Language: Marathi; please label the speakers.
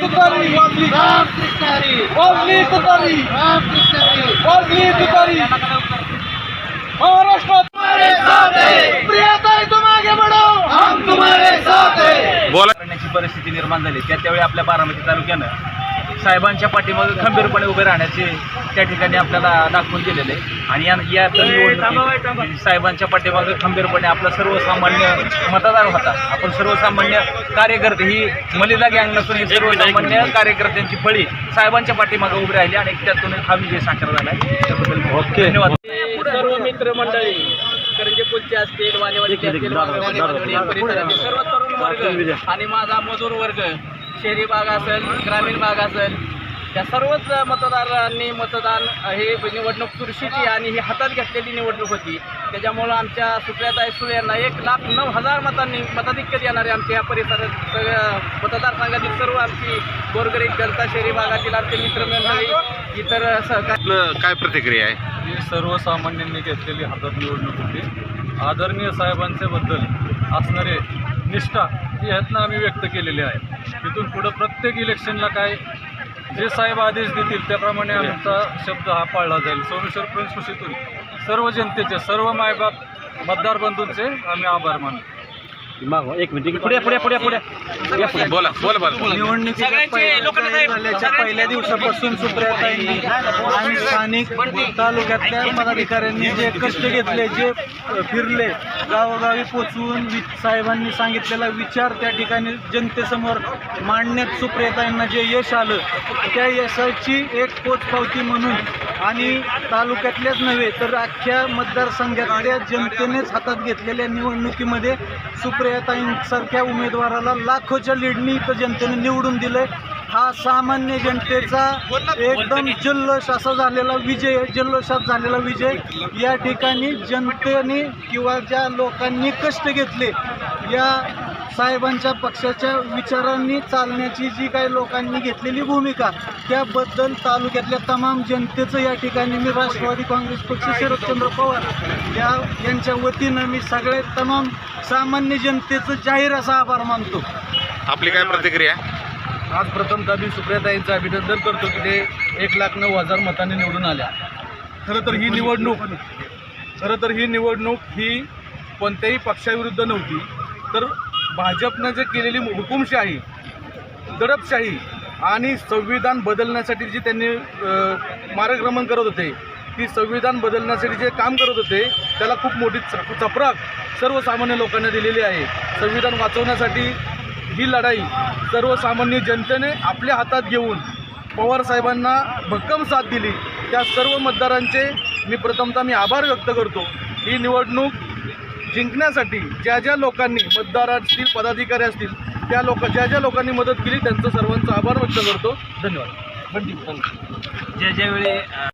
Speaker 1: तुतारी वाजली. वाजली तुतारी.
Speaker 2: रामकृष्ण हरी
Speaker 1: वाजली तुतारी. महाराष्ट्रात
Speaker 2: हमारे साथ है.
Speaker 1: प्रियताई तुम आगे बढ़ो.
Speaker 2: हम तुम्हारे साथ है.
Speaker 3: करण्याची परिस्थिती निर्माण झाली. त्या त्यावेळी आपल्या बारामती तालुक्यानं साहेबांच्या पाठीमागे खंबीरपणे उभे राहण्याचे त्या ठिकाणी आपल्याला दाखवून दिलेले. आणि या या तर निवडणुकीत साहेबांच्या पाठीमागे खंबीरपणे आपला सर्वसामान्य मतदार होता. आपण सर्वसामान्य कार्यकर्ते ही मलिदा गँग नसून ही सर्वसामान्य कार्यकर्त्यांची फळी साहेबांच्या पाठीमागे उभी राहिली आणि त्यातून हा विजय साकार झाला आहे. त्याबद्दल ओके. धन्यवाद. सर्व मित्रमंडळी करंजे पुलचे असतील वाणेवाडीचे असतील सर्व तरुण वर्ग आणि माझा मजूर वर्ग शहरी भाग असेल ग्रामीण भाग असेल त्या सर्वच मतदारांनी मतदान हे निवडणूक चुरशीची आणि ही हातात घेतलेली निवडणूक होती. त्याच्यामुळं आमच्या सुप्रियाताई सुळे यांना एक लाख नऊ हजार मतांनी मताधिक्य देणारे आमच्या या परिसरात सगळ्या मतदारसंघातील सर्व आमची गोरगरीब जनता शहरी भागातील आमचे मित्रमंडळी इतर सहकारी
Speaker 4: आपलं काय प्रतिक्रिया आहे?
Speaker 5: ही सर्वसामान्यांनी घेतलेली हातात निवडणूक होती. आदरणीय साहेबांच्या बद्दल असणारे निष्ठा ही ह्यातनं आम्ही व्यक्त केलेली आहे. तिथून पुढं प्रत्येक इलेक्शनला काय जे साहेब आदेश देतील त्याप्रमाणे आमचा शब्द हा पाळला जाईल. सोमेश्वर प्रिन्स सुशीतून सर्व जनतेचे सर्व मायबाप मतदार बंधूंचे आम्ही आभार मानतो
Speaker 3: एक मिनिट पुढे पुढे पुढे पुढे.
Speaker 4: बोला बोला बोला.
Speaker 1: निवडणुकीच्या पहिल्या जाहीर झाल्याच्या पहिल्या दिवसापासून सुप्रियाताईंनी आणि स्थानिक तालुक्यातल्या पदाधिकाऱ्यांनी जे कष्ट घेतले जे फिरले गावोगावी पोचवून साहेबांनी सांगितलेला विचार त्या ठिकाणी जनतेसमोर मांडण्यात सुप्रियाताईंना जे यश आलं त्या यशाची एक पोचपावती म्हणून आणि तालुक्यातल्याच नव्हे तर अख्ख्या मतदारसंघातल्या जनतेनेच हातात घेतलेल्या निवडणुकीमध्ये सुप्रियाताईंसारख्या उमेदवाराला लाखोच्या लीडनी इथं जनतेने निवडून दिलंय. हा सामान्य जनतेचा एकदम जल्लोष असा झालेला विजय जल्लोषात झालेला विजय. या ठिकाणी जनतेने किंवा ज्या लोकांनी कष्ट घेतले या साहेबांच्या पक्षाच्या विचारांनी चालण्याची जी काही लोकांनी घेतलेली भूमिका त्याबद्दल तालुक्यातल्या तमाम जनतेचं या ठिकाणी मी राष्ट्रवादी काँग्रेस पक्ष शरदचंद्र पवार या यांच्या वतीनं मी सगळे तमाम सामान्य जनतेचं जाहीर असा आभार मानतो.
Speaker 4: आपली काय प्रतिक्रिया?
Speaker 5: आज प्रथमतः मी सुप्रियाताईंचं अभिनंदन करतो की ते एक लाख नऊ हजार मतांनी निवडून आल्या. खरं तर ही निवडणूक खरं तर ही निवडणूक ही कोणत्याही पक्षाविरुद्ध नव्हती तर भाजपनं जे केलेली हुकुमशाही दडपशाही आणि संविधान बदलण्यासाठी जे त्यांनी मार्गक्रमण करत होते ती संविधान बदलण्यासाठी जे काम करत होते त्याला खूप मोठी चपराक सर्वसामान्य लोकांना दिलेली आहे. संविधान वाचवण्यासाठी ही लढाई सर्वसामान्य जनतेने आपल्या हातात घेऊन पवार साहेबांना भक्कम साथ दिली. त्या सर्व मतदारांचे मी प्रथमतः मी आभार व्यक्त करतो. ही निवडणूक जिंकण्यासाठी ज्या ज्या लोकांनी मतदार असतील पदाधिकारी असतील त्या लोक ज्या ज्या लोकांनी मदत केली त्यांचं सर्वांचा आभार व्यक्त करतो. धन्यवाद. बंटी
Speaker 3: ज्या ज्यावेळी